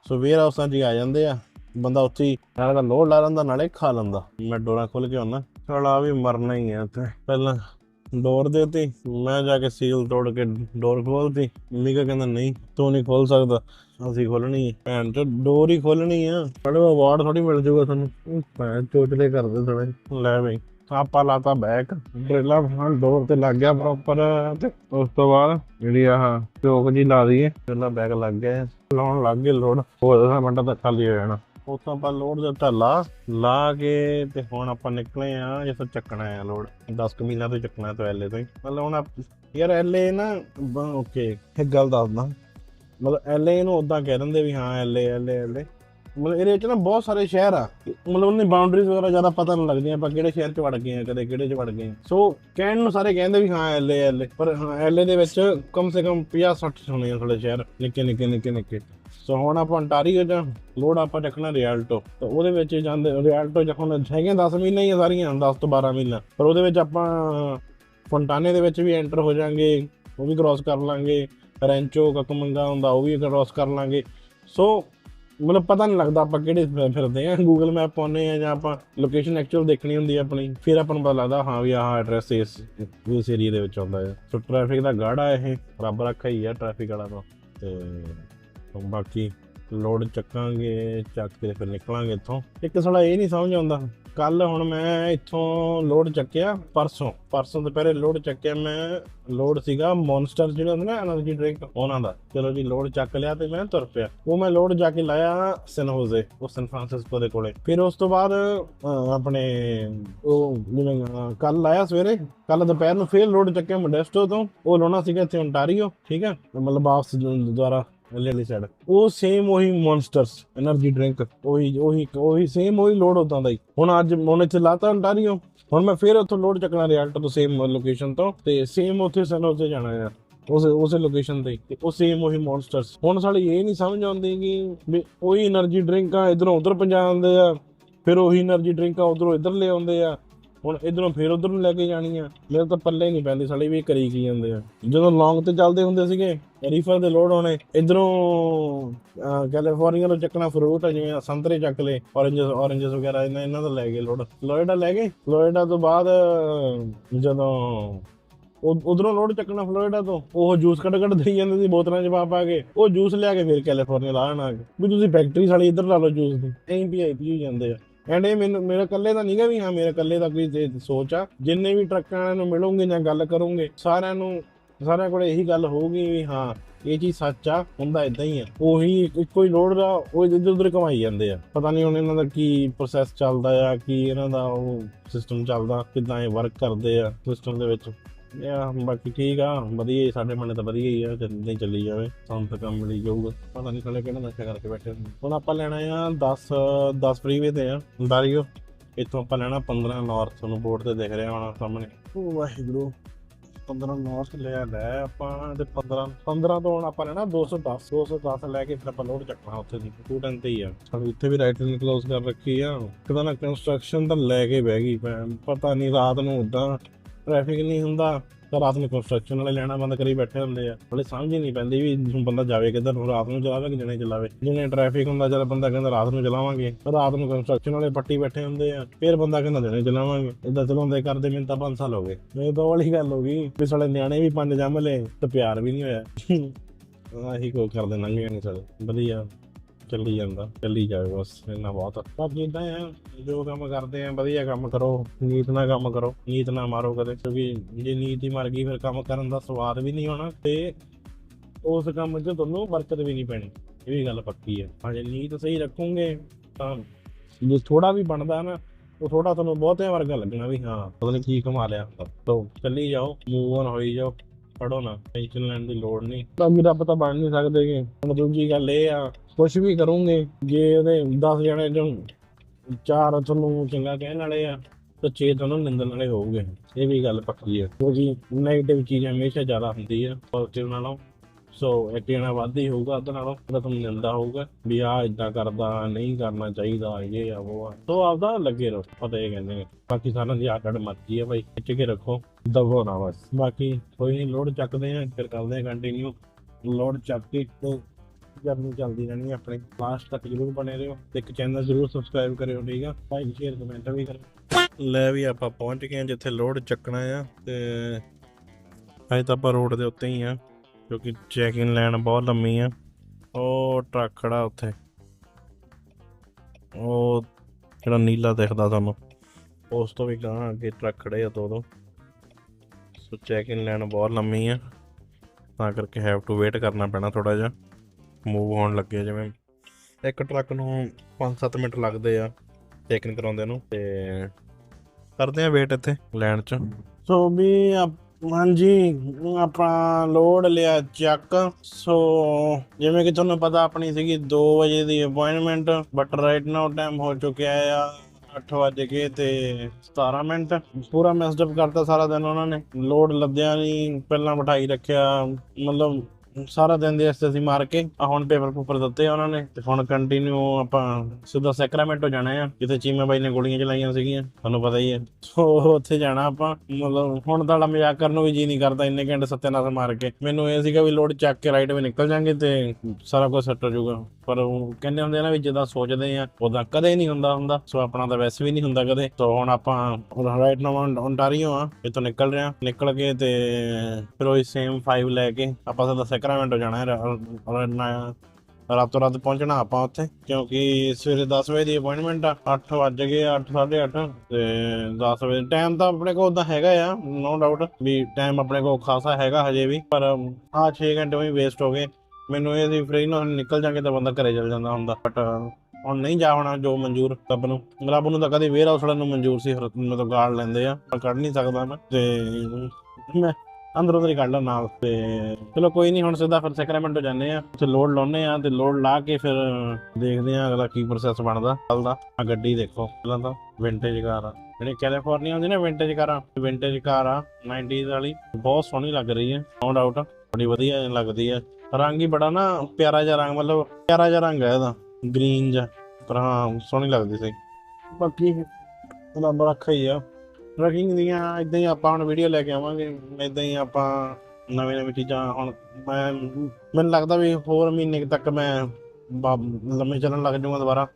ਸੋ ਵੇਅਰ ਹਾਊਸਾਂ 'ਚ ਹੀ ਆ ਜਾਂਦੇ ਆ ਬੰਦਾ ਉੱਥੇ ਹੀ ਨਾਲੇ ਤਾਂ ਲੋਡ ਲਾ ਲੈਂਦਾ, ਨਾਲੇ ਖਾ ਲੈਂਦਾ। ਮੈਂ ਡੋਰਾਂ ਖੋਲ ਕੇ ਆਉਣਾ ਸਾਲਾ ਵੀ ਮਰਨਾ ਹੀ ਆ ਉੱਥੇ। ਪਹਿਲਾਂ ਡੋਰ ਦੇਤੀ ਮੈਂ ਜਾ ਕੇ ਸੀਲ ਤੋੜ ਕੇ ਡੋਰ ਖੋਲਤੀ ਮੀਕਾ ਕਹਿੰਦਾ, ਨਹੀਂ, ਤੂੰ ਨਹੀਂ ਖੋਲ ਸਕਦਾ। ਅਸੀਂ ਖੋਲਣੀ ਭੈਣ ਚੋ, ਡੋਰ ਹੀ ਖੋਲਣੀ ਆ। ਬੜੇ ਅਵਾਰਡ ਥੋੜੀ ਮਿਲ ਜਾਊਗਾ ਤੁਹਾਨੂੰ। ਭੈਣ ਚੋਚਲੇ ਕਰਦੇ ਥੋੜੇ ਲੈ ਬਈ ਆਪਾਂ ਲਾਤਾ ਬੈਕ ਡਰੇਲਾ ਫਾਂ ਡੋਰ ਤੇ ਲੱਗ ਗਿਆ ਪ੍ਰੋਪਰ ਤੇ ਉਸ ਤੋਂ ਬਾਅਦ ਜਿਹੜੀ ਆਹ ਚੋਕ ਜੀ ਲਾ ਦਈਏ ਡਰੇਲਾ ਬੈਕ ਲੱਗ ਗਿਆ। ਲਾਉਣ ਲੱਗ ਗਏ ਲੋਡ ਹੋਰ 10 ਮਿੰਟਾਂ ਤੱਕ ਖਾਲੀ ਹੋ ਜਾਣਾ। ਉਤੋਂ ਆਪਾਂ ਲੋਡ ਦਿੱਤਾ ਲਾ ਲਾ ਕੇ ਤੇ ਹੁਣ ਆਪਾਂ ਨਿਕਲੇ ਆ ਜਿੱਥੋਂ ਚੱਕਣਾ ਆ ਲੋਡ। 10 ਮੀਲਾਂ ਤੋਂ ਚੱਕਣਾ ਤੋਂ ਐਲੇ ਤੋਂ ਹੀ। ਮਤਲਬ ਹੁਣ ਆਪ- ਯਾਰ ਐਲੇ ਨਾ ਓਕੇ ਇੱਕ ਗੱਲ ਦੱਸਦਾ। ਮਤਲਬ ਐਲੇ ਨੂੰ ਉਦਾਂ ਕਹਿ ਦਿੰਦੇ ਵੀ ਹਾਂ ਐਲੇ ਐਲੇ ਐਲੇ ਮਤਲਬ ਇਹਦੇ ਵਿੱਚ ਨਾ ਬਹੁਤ ਸਾਰੇ ਸ਼ਹਿਰ ਆ। ਮਤਲਬ ਉਹਨਾਂ ਦੀ ਬਾਉਂਡਰੀਜ਼ ਵਗੈਰਾ ਜ਼ਿਆਦਾ ਪਤਾ ਨਹੀਂ ਲੱਗਦੀਆਂ ਆਪਾਂ ਕਿਹੜੇ ਸ਼ਹਿਰ 'ਚ ਵੜ ਗਏ ਆ, ਕਦੇ ਕਿਹੜੇ 'ਚ ਵੜ ਗਏ ਆ। ਸੋ ਕਹਿਣ ਨੂੰ ਸਾਰੇ ਕਹਿੰਦੇ ਵੀ ਹਾਂ ਐਲੇ ਐਲੇ ਪਰ ਹਾਂ ਐਲੇ ਦੇ ਵਿੱਚ ਕਮ ਸੇ ਕਮ 50 60 ਹੋਣੇ ਆ ਥੋੜੇ ਸ਼ਹਿਰ, ਨਿੱਕੇ ਨਿੱਕੇ ਨਿੱਕੇ ਨਿੱਕੇ। ਸੋ ਹੁਣ ਆਪਾਂ ਅੰਟਾਰੀਓ ਜਾਂ ਲੋਡ ਆਪਾਂ ਚੱਕਣਾ ਰਿਐਲਟੋ ਤਾਂ ਉਹਦੇ ਵਿੱਚ ਜਾਂਦੇ ਰਿਆਲਟੋ ਚ ਹੁਣ ਹੈਗੀਆਂ 10 ਮਹੀਨੇ ਹੀ ਆ ਸਾਰੀਆਂ 10 ਤੋਂ 12 ਮਹੀਨਾ। ਪਰ ਉਹਦੇ ਵਿੱਚ ਆਪਾਂ ਫੰਟਾਨੇ ਦੇ ਵਿੱਚ ਵੀ ਐਂਟਰ ਹੋ ਜਾਾਂਗੇ, ਉਹ ਵੀ ਕ੍ਰਾਸ ਕਰ ਲਾਂਗੇ। ਰੈਂਚੋ ਕਕਮੰਗਾ ਹੁੰਦਾ, ਉਹ ਵੀ ਕ੍ਰਾਸ ਕਰ ਲਾਂਗੇ। ਸੋ ਮਤਲਬ ਪਤਾ ਨਹੀਂ ਲੱਗਦਾ ਆਪਾਂ ਕਿਹੜੇ ਫਿਰਦੇ ਆ। ਗੂਗਲ ਮੈਪ ਪਾਉਨੇ ਆ ਜਾਂ ਆਪਾਂ ਲੋਕੇਸ਼ਨ ਐਕਚੁਅਲ ਦੇਖਣੀ ਹੁੰਦੀ ਆ ਆਪਣੀ। ਫਿਰ ਆਪਾਂ ਨੂੰ ਪਤਾ ਲੱਗਦਾ, ਹਾਂ ਵੀ ਆਹ ਐਡਰੈਸ ਇਸ ਉਸ ਏਰੀਆ ਦੇ ਵਿੱਚ ਆਉਂਦਾ ਹੈ ਸੋ ਟ੍ਰੈਫਿਕ ਦਾ ਗਾੜਾ ਇਹ, ਰੱਬ ਰੱਖਾ ਹੀ ਆ ਟ੍ਰੈਫਿਕ ਵਾਲਾ ਤੋਂ। ਤੇ ਬਾਕੀ ਲੋਡ ਚੱਕਾਂਗੇ, ਚੱਕ ਕੇ ਫਿਰ ਨਿਕਲਾਂਗੇ ਇੱਥੋਂ। ਇੱਕ ਸਾਲਾ ਇਹ ਨਹੀਂ ਸਮਝ ਆਉਂਦਾ। ਕੱਲ ਹੁਣ ਮੈਂ ਇੱਥੋਂ ਲੋਡ ਚੱਕਿਆ, ਪਰਸੋਂ ਪਰਸੋਂ ਦੁਪਹਿਰੇ ਲੋਡ ਚੱਕਿਆ ਮੈਂ, ਲੋਡ ਸੀਗਾ ਮੌਨਸਟਰ ਜਿਹੜਾ ਹੁੰਦਾ ਨਾ એનર્ਜੀ ਡਰਿੰਕ ਉਹਨਾਂ ਦਾ। ਚਲੋ ਜੀ, ਲੋਡ ਚੱਕ ਲਿਆ ਤੇ ਮੈਂ ਤੁਰ ਪਿਆ। ਉਹ ਮੈਂ ਲੋਡ ਜਾ ਕੇ ਲਾਇਆ ਸਨ ਉਹ ਸਨ ਫਰਾਂਸਿਸਕੋ ਦੇ ਕੋਲੇ। ਫਿਰ ਉਸ ਤੋਂ ਬਾਅਦ ਆਪਣੇ, ਉਹ ਜਿਵੇਂ ਕੱਲ ਲਾਇਆ ਸਵੇਰੇ ਕੱਲ ਦੁਪਹਿਰ ਨੂੰ ਫੇਰ ਲੋਡ ਚੱਕਿਆ ਮੋਡੈਸਟੋ ਤੋਂ। ਉਹ ਲਾਉਣਾ ਸੀਗਾ ਇੱਥੇ ਓਨਟਾਰੀਓ ਠੀਕ ਹੈ? ਮਤਲਬ ਵਾਪਸ ਦੁਆਰਾ। ਥੱਲੇ ਵਾਲੀ ਸਾਈਡ ਉਹ ਸੇਮ ਉਹੀ ਮੌਨਸਟਰਸ એનર્ਜੀ ਡਰਿੰਕ ਉਹੀ ਉਹੀ ਉਹੀ ਸੇਮ ਉਹੀ ਲੋਡ ਉਦਾਂ ਦਾ ਹੁਣ ਅੱਜ, ਹੁਣ ਇੱਥੇ ਲਾਤਾ ਅੰਟਾਰੀਓ। ਹੁਣ ਮੈਂ ਫੇਰ ਉੱਥੋਂ ਲੋਡ ਚੱਕਣਾ ਰਿਆਲਟਰ ਤੋਂ ਸੇਮ ਲੋਕੇਸ਼ਨ ਤੋਂ। ਤੇ ਸੇਮ ਉੱਥੇ ਸਾਨੂੰ ਉੱਥੇ ਜਾਣਾ ਯਾਰ ਉਸੇ ਉਸੇ ਲੋਕੇਸ਼ਨ ਤੇ। ਤੇ ਉਹ ਸੇਮ ਉਹੀ ਮੌਨਸਟਰਸ ਹੁਣ ਸਾਲੇ ਇਹ ਨਹੀਂ ਸਮਝ ਆਉਂਦੀ ਕਿ ਉਹੀ એનર્ਜੀ ਡਰਿੰਕਾਂ ਇਧਰੋਂ ਉਧਰ ਪਹੁੰਚਾਉਂਦੇ ਆ, ਫਿਰ ਉਹੀ એનર્ਜੀ ਡਰਿੰਕਾਂ ਉਧਰੋਂ ਇਧਰ ਲੈ ਆਉਂਦੇ ਆ। ਹੁਣ ਇਧਰੋਂ ਫਿਰ ਉਧਰ ਨੂੰ ਲੈ ਕੇ ਜਾਣੀ ਆ। ਮੇਰੇ ਤਾਂ ਪੱਲੇ ਨਹੀਂ ਪੈਂਦੀ, ਸਾਲੀ ਵੀ ਇਹ ਕਰੀ ਕੀ ਜਾਂਦੇ ਆ। ਜਦੋਂ ਲੌਂਗ ਤੇ ਚੱਲਦੇ ਹੁੰਦੇ ਸੀਗੇ ਰੀਫਰ ਦੇ ਲੋਡ ਹੋਣੇ ਇਧਰੋਂ ਕੈਲੀਫੋਰਨੀਆ ਤੋਂ ਚੱਕਣਾ ਫਰੂਟ ਆ, ਜਿਵੇਂ ਸੰਤਰੇ ਚੱਕ ਲਏ ਔਰੇਂਜਸ ਔਰੇਂਜਸ ਵਗੈਰਾ, ਇਹਨਾਂ ਇਹਨਾਂ ਦਾ ਲੈ ਗਏ ਲੋਡ ਫਲੋਰੀਡਾ ਲੈ ਗਏ? ਫਲੋਰੀਡਾ ਤੋਂ ਬਾਅਦ, ਜਦੋਂ ਉਧਰੋਂ ਲੋਡ ਚੱਕਣਾ ਫਲੋਰੀਡਾ ਤੋਂ, ਉਹ ਜੂਸ ਕੱਢ ਕੱਢ ਦੇਈ ਜਾਂਦੇ ਸੀ ਬੋਤਲਾਂ 'ਚ ਪਾ ਪਾ ਕੇ। ਉਹ ਜੂਸ ਲਿਆ ਕੇ ਫਿਰ ਕੈਲੀਫੋਰਨੀਆ ਲਾਣ ਆ ਕੇ। ਵੀ ਤੁਸੀਂ ਫੈਕਟਰੀ ਸਾਲੀ ਇੱਧਰ ਲਾ ਲਓ ਜੂਸ ਦੀ। ਐਂ ਪੀ ਆਈ ਪੀ ਜਾਂਦੇ ਆ। ਐਂਡ ਇਹ ਮੈਨੂੰ, ਮੇਰਾ ਇਕੱਲੇ ਦਾ ਨਹੀਂਗਾ ਵੀ ਹਾਂ, ਮੇਰਾ ਇਕੱਲੇ ਦਾ ਕੋਈ ਸੋਚ ਆ। ਜਿੰਨੇ ਵੀ ਟਰੱਕਾਂ ਵਾਲਿਆਂ ਨੂੰ ਮਿਲੂੰਗੇ ਜਾਂ ਗੱਲ ਕਰੂੰਗੇ, ਸਾਰਿਆਂ ਨੂੰ, ਸਾਰਿਆਂ ਕੋਲ ਇਹੀ ਗੱਲ ਹੋਊਗੀ ਵੀ ਹਾਂ, ਇਹ ਚੀਜ਼ ਸੱਚ ਆ, ਹੁੰਦਾ ਇਦਾਂ ਹੀ ਆ। ਉਹੀ ਇੱਕੋ ਹੀ ਲੋਡ ਦਾ ਉਹ ਇੱਧਰ ਉੱਧਰ ਕਮਾਈ ਜਾਂਦੇ ਆ। ਪਤਾ ਨਹੀਂ ਹੁਣ ਇਹਨਾਂ ਦਾ ਕੀ ਪ੍ਰੋਸੈਸ ਚੱਲਦਾ ਆ, ਕੀ ਇਹਨਾਂ ਦਾ ਉਹ ਸਿਸਟਮ ਚੱਲਦਾ, ਕਿਦਾਂ ਇਹ ਵਰਕ ਕਰਦੇ ਆ ਸਿਸਟਮ ਦੇ ਵਿੱਚ। ਯਾ ਬਾਕੀ ਠੀਕ ਆ ਵਧੀਆ ਹੀ, ਸਾਡੇ ਮਨੇ ਤਾਂ ਵਧੀਆ ਹੀ ਆ ਜਿੰਨੇ ਚੱਲੀ ਜਾਵੇ ਸਾਨੂੰ ਤਾਂ ਕੰਮ ਮਿਲੀ ਜਾਊਗਾ ਪਤਾ ਨਹੀਂ ਸਾਲੇ ਕਿਹੜਾ ਨਸ਼ਾ ਕਰਕੇ ਬੈਠੇ। ਹੁਣ ਆਪਾਂ ਲੈਣਾ ਆ 10 10 ਫਰੀਵੇ ਤੇ ਆ ਦਾਰੀਓ ਇੱਥੋਂ ਆਪਾਂ ਲੈਣਾ 15 ਨਾਰਥ ਤੁਹਾਨੂੰ ਬੋਰਡ ਤੇ ਦਿਖ ਰਿਹਾ ਹੋਣਾ ਸਾਹਮਣੇ ਉਹ ਵਾਹਿਗੁਰੂ 15 ਨਾਰਥ ਲਿਆ ਲੈ ਆਪਾਂ ਤੇ 15 15 ਤੋਂ ਹੁਣ ਆਪਾਂ ਲੈਣਾ 210 210 ਲੈ ਕੇ ਫਿਰ ਆਪਾਂ ਲੋਡ ਚੱਕਣਾ ਉੱਥੇ ਦੀ ਸਟੂਡੈਂਟ ਤੇ ਹੀ ਆ ਸਾਨੂੰ ਇੱਥੇ ਵੀ ਰਾਈਟ ਨੂੰ ਕਲੋਜ਼ ਕਰ ਰੱਖੀ ਆ ਕਿਦਾਂ ਨਾ ਕੰਸਟਰਕਸ਼ਨ ਤਾਂ ਲੈ ਕੇ ਬਹਿ ਗਈ। ਪਤਾ ਨਹੀਂ ਰਾਤ ਨੂੰ ਉਦਾਂ ਟ੍ਰੈਫਿਕ ਨਹੀਂ ਹੁੰਦਾ, ਤਾਂ ਰਾਤ ਨੂੰ ਕੰਸਟਰਕਸ਼ਨ ਵਾਲੇ ਲੈਣਾ ਬੰਦ ਕਰੀ ਬੈਠੇ ਹੁੰਦੇ ਆ। ਹਲੇ ਸਮਝ ਹੀ ਨਹੀਂ ਪੈਂਦੀ ਵੀ ਹੁਣ ਬੰਦਾ ਜਾਵੇ ਕਿੱਧਰ ਨੂੰ, ਰਾਤ ਨੂੰ ਚਲਾਵੇ ਕਿ ਦਿਨੇ ਚਲਾਵੇ। ਜਿਨੇ ਟ੍ਰੈਫਿਕ ਹੁੰਦਾ ਜਦ ਬੰਦਾ ਕਹਿੰਦਾ ਰਾਤ ਨੂੰ ਚਲਾਵਾਂਗੇ। ਰਾਤ ਨੂੰ ਕੰਸਟਰਕਸ਼ਨ ਵਾਲੇ ਪੱਟੀ ਬੈਠੇ ਹੁੰਦੇ ਆ, ਫਿਰ ਬੰਦਾ ਕਹਿੰਦਾ ਜਣੇ ਚਲਾਵਾਂਗੇ। ਇਦਾਂ ਚਲਾਉਂਦੇ ਕਰਦੇ ਮੈਨੂੰ ਤਾਂ 5 ਸਾਲ ਹੋ ਗਏ। ਇਹ ਤਾਂ ਵਾਲੀ ਗੱਲ ਹੋ ਗਈ ਵੀ ਸਾਲੇ ਨਿਆਣੇ ਵੀ ਪੰਜ ਜੰਮ ਲਏ ਤੇ ਪਿਆਰ ਵੀ ਨਹੀਂ ਹੋਇਆ। ਆਹੀ ਕੋ ਕਰਦੇ ਲੰਘੇ ਨਹੀਂ ਸਾਲੇ। ਵਧੀਆ। ਚੱਲੀ ਜਾਂਦਾ, ਚੱਲੀ ਜਾਵੇ ਬਸ, ਇੰਨਾ ਬਹੁਤ। ਬਾਕੀ ਇਦਾਂ ਆ, ਜੋ ਕੰਮ ਕਰਦੇ ਆ, ਵਧੀਆ ਕੰਮ ਕਰੋ, ਨੀਤ ਨਾਲ ਕੰਮ ਕਰੋ, ਨੀਤ ਨਾ ਮਾਰੋ ਕਦੇ, ਕਿਉਂਕਿ ਜੇ ਨੀਤ ਹੀ ਮਰ ਗਈ, ਫਿਰ ਕੰਮ ਕਰਨ ਦਾ ਸਵਾਦ ਵੀ ਨਹੀਂ ਹੋਣਾ ਤੇ ਉਸ ਕੰਮ 'ਚ ਤੁਹਾਨੂੰ ਬਰਕਤ ਵੀ ਨਹੀਂ ਪੈਣੀ। ਇਹ ਵੀ ਗੱਲ ਪੱਕੀ ਹੈ ਹਾਂ, ਜੇ ਨੀਤ ਸਹੀ ਰੱਖੋਗੇ, ਤਾਂ ਜੇ ਥੋੜਾ ਵੀ ਬਣਦਾ ਨਾ, ਉਹ ਥੋੜਾ ਤੁਹਾਨੂੰ ਬਹੁਤਿਆਂ ਵਰਗਾ ਲੱਗਣਾ ਵੀ, ਹਾਂ, ਪਤਾ ਨਹੀਂ ਕੀ ਕਮਾ ਲਿਆ। ਤੋ ਚੱਲੀ ਜਾਓ ਮੂਵ ਔਨ ਹੋਈ ਜਾਓ। ਪੜੋ ਨਾ, ਟੈਨਸ਼ਨ ਲੈਣ ਦੀ ਲੋੜ ਨਹੀਂ। ਬਾਕੀ ਰੱਬ ਤਾਂ ਬਣ ਨਹੀਂ ਸਕਦੇ ਗੇ ਹੁਣ ਦੂਜੀ ਗੱਲ ਇਹ ਆ ਕੁਝ ਵੀ ਕਰੋਗੇ, ਜੇ ਉਹਦੇ 10 ਜਣੇ ਚੋਂ ਚਾਰ ਤੁਹਾਨੂੰ ਚੰਗਾ ਕਹਿਣ ਵਾਲੇ ਆ, ਤਾਂ ਛੇ ਤੁਹਾਨੂੰ ਨਿੰਦਣ ਵਾਲੇ ਹੋਊਗੇ। ਇਹ ਵੀ ਗੱਲ ਪੱਕੀ ਹੈ ਕਿਉਂਕਿ 네ਗੇਟਿਵ ਚੀਜ਼ ਹਮੇਸ਼ਾ ਜ਼ਿਆਦਾ ਹੁੰਦੀ ਹੈ ਪੋਜ਼ਿਟਿਵ ਨਾਲੋਂ। ਸੋ ਇਹ ਦੇਣਾ ਵੱਧ ਹੀ ਹੋਊਗਾ ਉਹਦੇ ਨਾਲੋਂ ਤਾਂ ਤੁਹਾਨੂੰ ਨਿੰਦਾ ਹੋਊਗਾ, ਵੀ ਆ ਇਦਾਂ ਕਰਦਾ, ਨਹੀਂ ਕਰਨਾ ਚਾਹੀਦਾ, ਇਹ ਆ, ਉਹ ਆ। ਸੋ ਆਪਦਾ ਲੱਗੇ ਰਹੋ ਪਤਾ ਇਹ ਕਹਿੰਦੇ ਨੇ ਬਾਕੀ ਸਾਰਿਆਂ ਦੀ ਆਕੜ ਮਰਜ਼ੀ ਆ ਭਾਈ ਖਿੱਚ ਕੇ ਰੱਖੋ। ਦਬੋ ਨਾ ਬਸ। ਬਾਕੀ ਕੋਈ ਨਹੀਂ ਲੋਡ ਚੱਕਦੇ ਆ, ਫਿਰ ਕਰਦੇ ਆ ਕੰਟੀਨਿਊ ਲੋਡ ਚੱਕ ਕੇ ਤੇ ਜਰਨੀ ਚੱਲਦੀ ਰਹਿਣੀ ਹੈ ਲਾਸਟ ਤੱਕ ਜਰੂਰ ਬਣੇ ਰਹੋ ਤੇ ਇੱਕ ਚੈਨਲ ਜਰੂਰ ਸਬਸਕ੍ਰਾਈਬ ਕਰਿਓ, ਠੀਕ ਆ? ਲਾਈਕ ਸ਼ੇਅਰ ਕਮੈਂਟ ਵੀ ਕਰੋ। ਲੈ ਵੀ ਆਪਾਂ ਪਹੁੰਚ ਗਏ ਜਿੱਥੇ ਲੋਡ ਚੱਕਣਾ ਆ ਤੇ ਅਜੇ ਤਾਂ ਆਪਾਂ ਰੋਡ ਦੇ ਉੱਤੇ ਹੀ ਆ ਕਿਉਂਕਿ ਚੈਕਿੰਗ ਲਾਈਨ ਬਹੁਤ ਲੰਮੀ ਆ। ਉਹ ਟਰੱਕ ਖੜਾ ਉੱਥੇ। ਉਹ ਜਿਹੜਾ ਨੀਲਾ ਦਿਖਦਾ ਤੁਹਾਨੂੰ, ਉਸ ਤੋਂ ਵੀ ਗਾਂ ਅੱਗੇ ਟਰੱਕ ਖੜੇ ਆ ਦੋ ਦੋ ਸੋ ਚੈਕਿੰਗ ਲਾਈਨ ਬਹੁਤ ਲੰਮੀ ਆ। ਤਾਂ ਕਰਕੇ ਹੈਵ ਟੂ ਵੇਟ ਕਰਨਾ ਪੈਣਾ ਥੋੜਾ ਜਿਹਾ। ਮੂਵ ਹੋਣ ਲੱਗੇ ਜਿਵੇਂ। ਇੱਕ ਟਰੱਕ ਨੂੰ 5-7 ਮਿੰਟ ਲੱਗਦੇ ਆ ਚੈਕਿੰਗ ਕਰਾਉਂਦੇ ਨੂੰ ਤੇ ਕਰਦੇ ਆ ਵੇਟ ਇੱਥੇ ਲੈਣ 'ਚ। ਸੋ ਵੀ ਹਾਂਜੀ, ਆਪਾਂ ਲੋਡ ਲਿਆ ਚੱਕ। ਸੋ ਜਿਵੇਂ ਕਿ ਤੁਹਾਨੂੰ ਪਤਾ ਆਪਣੀ ਸੀਗੀ 2 ਵਜੇ ਦੀ appointment but right now time ਹੋ ਚੁੱਕਿਆ ਆ। 8 ਵਜੇ ਕੇ ਤੇ 17 ਮਿੰਟ। ਪੂਰਾ ਮੈਸਡ ਅਪ ਕਰਤਾ ਸਾਰਾ ਦਿਨ ਉਹਨਾਂ ਨੇ। ਲੋਡ ਲੱਦਿਆ ਨਹੀਂ ਪਹਿਲਾਂ ਬਿਠਾਈ ਰੱਖਿਆ, ਮਤਲਬ ਸਾਰਾ ਦਿਨ ਦੇ ਅਸੀਂ ਮਾਰ ਕੇ ਆ ਹੁਣ ਪੇਪਰ ਪੂਪਰ ਦਿੱਤੇ ਉਹਨਾਂ ਨੇ ਤੇ ਹੁਣ ਕੰਟੀਨਿਊ ਆਪਾਂ ਸਿੱਧਾ ਸੈਕਰਾਮੈਂਟੋ ਜਾਣਾ ਆ, ਜਿੱਥੇ ਚੀਮਾ ਬਾਈ ਨੇ ਗੋਲੀਆਂ ਚਲਾਈਆਂ ਸੀਗੀਆਂ, ਤੁਹਾਨੂੰ ਪਤਾ ਹੀ ਹੈ ਸੋ ਉੱਥੇ ਜਾਣਾ ਆਪਾਂ, ਮਤਲਬ ਹੁਣ ਤਾਂ ਵਾਲਾ ਮਜ਼ਾਕ ਕਰਨ ਨੂੰ ਵੀ ਜੀ ਨਹੀਂ ਕਰਦਾ ਇੰਨੇ ਘੰਟੇ ਸੱਤਿਆਨਾਸ਼ ਮਾਰ ਕੇ। ਮੈਨੂੰ ਇਹ ਸੀਗਾ ਵੀ ਲੋਡ ਚੱਕ ਕੇ ਰਾਈਟ ਵੇ ਨਿਕਲ ਜਾਾਂਗੇ ਤੇ ਸਾਰਾ ਕੁਝ ਸੈੱਟ ਹੋ ਜਾਊਗਾ। ਪਰ ਉਹ ਕਹਿੰਦੇ ਹੁੰਦੇ ਆ ਨਾ ਵੀ ਜਿੱਦਾਂ ਸੋਚਦੇ ਆ ਉਦਾਂ ਕਦੇ ਨਹੀਂ ਹੁੰਦਾ ਹੁੰਦਾ। ਸੋ ਆਪਣਾ ਤਾਂ ਵੈਸੇ ਵੀ ਨਹੀਂ ਹੁੰਦਾ ਕਦੇ। ਸੋ ਹੁਣ ਆਪਾਂ ਰਾਈਟ ਨਾਓ ਓਨਟਾਰੀਓ ਆ, ਇੱਥੋਂ ਨਿਕਲ ਰਹੇ ਆ। ਨਿਕਲ ਕੇ ਤੇ ਫਿਰ ਉਹ ਸੇਮ 5 ਲੈ ਕੇ ਆਪਾਂ ਸਿੱਧਾ ਸੈਕਰਾਮੈਂਟੋ ਜਾਣਾ ਹੈ। ਰਾਤੋਂ ਰਾਤ ਪਹੁੰਚਣਾ ਆਪਾਂ ਉੱਥੇ, ਕਿਉਂਕਿ ਸਵੇਰੇ 10 ਵਜੇ ਦੀ ਅਪਾਇੰਟਮੈਂਟ ਆ। 8 ਵੱਜ ਗਏ 8 8:30 ਤੇ 10 ਵਜੇ ਟਾਈਮ ਤਾਂ ਆਪਣੇ ਕੋਲ ਉਦਾਂ ਹੈਗਾ ਆ ਨੋ ਡਾਊਟ ਵੀ ਟਾਈਮ ਆਪਣੇ ਕੋਲ ਖਾਸਾ ਹੈਗਾ ਹਜੇ ਵੀ। ਪਰ ਆ 6 ਘੰਟੇ ਵੀ ਵੇਸਟ ਹੋ ਗਏ। ਮੈਨੂੰ ਇਹ ਸੀ, ਫ੍ਰੀ ਨਾਲ ਨਿਕਲ ਜਾਂਗੇ ਤਾਂ ਬੰਦਾ ਘਰੇ ਚਲ ਜਾਂਦਾ ਹੁੰਦਾ ਬਟ ਹੁਣ ਨਹੀਂ ਜਾ ਜੋ ਮਨਜ਼ੂਰ ਰੱਬ ਨੂੰ। ਰੱਬ ਨੂੰ ਤਾਂ ਕਦੇ ਵੇਰ ਹਾਊਸੜਨ ਨੂੰ ਮਨਜ਼ੂਰ ਸੀ ਮਤਲਬ ਗਾੜ ਲੈਂਦੇ ਆ। ਪਰ ਕੱਢ ਨਹੀਂ ਸਕਦਾ ਮੈਂ ਤੇ ਮੈਂ ਅੰਦਰੋਂ ਅੰਦਰ ਹੀ ਕੱਢ ਲਾ ਨਾਲ, ਤੇ ਚਲੋ ਕੋਈ ਨਹੀਂ, ਹੁਣ ਸਿੱਧਾ ਫਿਰ ਸੈਕਰਾਮੈਂਟੋ ਜਾਂਦੇ ਆ। ਉੱਥੇ ਲੋਡ ਲਾਉਨੇ ਆ, ਤੇ ਲੋਡ ਲਾ ਕੇ ਫਿਰ ਦੇਖਦੇ ਆ ਅਗਲਾ ਕੀ ਪ੍ਰੋਸੈਸ ਬਣਦਾ। ਚੱਲਦਾ ਆ ਗੱਡੀ ਦੇਖੋ, ਪਹਿਲਾਂ ਤਾਂ ਵਿੰਟੇਜ ਕਾਰ ਆ। ਜਿਹੜੀ ਕੈਲੀਫੋਰਨੀਆ ਹੁੰਦੀ ਨਾ ਵਿੰਟੇਜ ਕਾਰਾਂ ਵਿੰਟੇਜ ਕਾਰ ਆ 90s ਵਾਲੀ, ਬਹੁਤ ਸੋਹਣੀ ਲੱਗ ਰਹੀ ਹੈ ਨੋ ਡਾਊਟ ਬੜੀ ਵਧੀਆ ਲੱਗਦੀ ਹੈ ਰੰਗ ਹੀ ਬੜਾ ਨਾ, ਪਿਆਰਾ ਜਿਹਾ ਰੰਗ, ਮਤਲਬ ਪਿਆਰਾ ਜਿਹਾ ਰੰਗ ਹੈ ਇਹਦਾ, ਗ੍ਰੀਨ ਜਿਹਾ। ਪਰ ਹਾਂ, ਸੋਹਣੀ ਲੱਗਦੀ ਸੀ। ਬਾਕੀ ਉਹਦਾ ਬੜਾ ਹੀ ਆ। ਰਕਿੰਗ ਦੀਆਂ ਇਦਾਂ ਹੀ ਆਪਾਂ ਹੁਣ ਵੀਡੀਓ ਲੈ ਕੇ ਆਵਾਂਗੇ। ਇਦਾਂ ਹੀ ਆਪਾਂ ਨਵੇਂ ਨਵੇਂ ਚੀਜ਼ਾਂ ਹੁਣ ਮੈਂ, ਮੈਨੂੰ ਲੱਗਦਾ ਵੀ ਹੋਰ ਮਹੀਨੇ ਤੱਕ ਮੈਂ ਲੰਮੇ ਚੱਲਣ ਲੱਗ ਜਾਊਗਾ ਦੁਬਾਰਾ।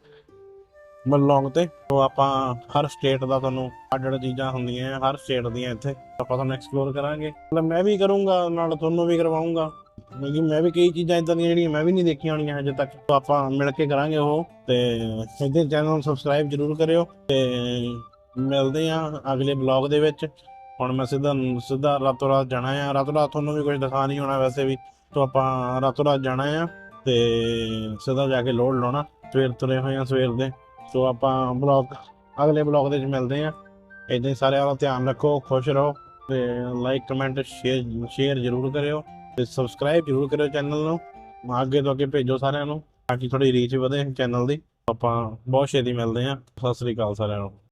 ਮੈਂ ਤੇ। ਤੋਂ ਆਪਾਂ ਹਰ ਸਟੇਟ ਦਾ ਤੁਹਾਨੂੰ ਅੱਡ ਅੱਡ ਚੀਜ਼ਾਂ ਹੁੰਦੀਆਂ ਹਰ ਸਟੇਟ ਦੀਆਂ ਇੱਥੇ। ਆਪਾਂ ਤੁਹਾਨੂੰ ਐਕਸਪਲੋਰ ਕਰਾਂਗੇ। ਮਤਲਬ ਮੈਂ ਵੀ ਕਰੂੰਗਾ, ਨਾਲ ਤੁਹਾਨੂੰ ਵੀ ਕਰਵਾਉਂਗਾ। ਕਿਉਂਕਿ ਮੈਂ ਵੀ ਕਈ ਚੀਜ਼ਾਂ ਇਦਾਂ ਦੀਆਂ ਜਿਹੜੀਆਂ ਮੈਂ ਵੀ ਨਹੀਂ ਦੇਖੀਆਂ ਹੋਣੀਆਂ ਹਜੇ ਤੱਕ। ਤਾਂ ਆਪਾਂ ਮਿਲ ਕੇ ਕਰਾਂਗੇ ਉਹ। ਤੇ ਇਹਦੇ ਚੈਨਲ ਨੂੰ ਸਬਸਕ੍ਰਾਈਬ ਜਰੂਰ ਕਰਿਓ। ਤੇ ਮਿਲਦੇ ਆ ਅਗਲੇ ਬਲੌਗ ਦੇ ਵਿੱਚ। ਹੁਣ ਮੈਂ ਸਿੱਧਾ ਸਿੱਧਾ ਰਾਤੋਂ ਰਾਤ ਜਾਣਾ ਆ। ਰਾਤੋਂ ਰਾਤ ਤੁਹਾਨੂੰ ਵੀ ਕੁਝ ਦਿਖਾ ਨਹੀਂ ਹੋਣਾ ਵੈਸੇ ਵੀ। ਤੋਂ ਆਪਾਂ ਰਾਤੋਂ ਰਾਤ ਜਾਣਾ ਆ। ਤੇ ਸਿੱਧਾ ਜਾ ਕੇ ਲੋਡ ਲਾਉਣਾ। ਸਵੇਰ ਤੁਰੇ ਹੋਏ ਆ ਸਵੇਰ ਦੇ। ਸੋ ਆਪਾਂ ਬਲੌਗ ਅਗਲੇ ਬਲੌਗ ਦੇ ਵਿੱਚ ਮਿਲਦੇ ਆ ਇਦਾਂ ਹੀ ਸਾਰਿਆਂ ਦਾ ਧਿਆਨ ਰੱਖੋ, ਖੁਸ਼ ਰਹੋ ਤੇ ਲਾਈਕ ਕਮੈਂਟ ਸ਼ੇਅਰ ਸ਼ੇਅਰ ਜ਼ਰੂਰ ਕਰਿਓ ਤੇ ਸਬਸਕ੍ਰਾਈਬ ਜ਼ਰੂਰ ਕਰਿਓ ਚੈਨਲ ਨੂੰ। ਅੱਗੇ ਤੋਂ ਅੱਗੇ ਭੇਜੋ ਸਾਰਿਆਂ ਨੂੰ ਤਾਂ ਕਿ ਥੋੜੀ ਰੀਚ ਵਧੇ ਚੈਨਲ ਦੀ। ਆਪਾਂ ਬਹੁਤ ਛੇਤੀ ਮਿਲਦੇ ਆ ਸਤਿ ਸ੍ਰੀ ਅਕਾਲ ਸਾਰਿਆਂ ਨੂੰ।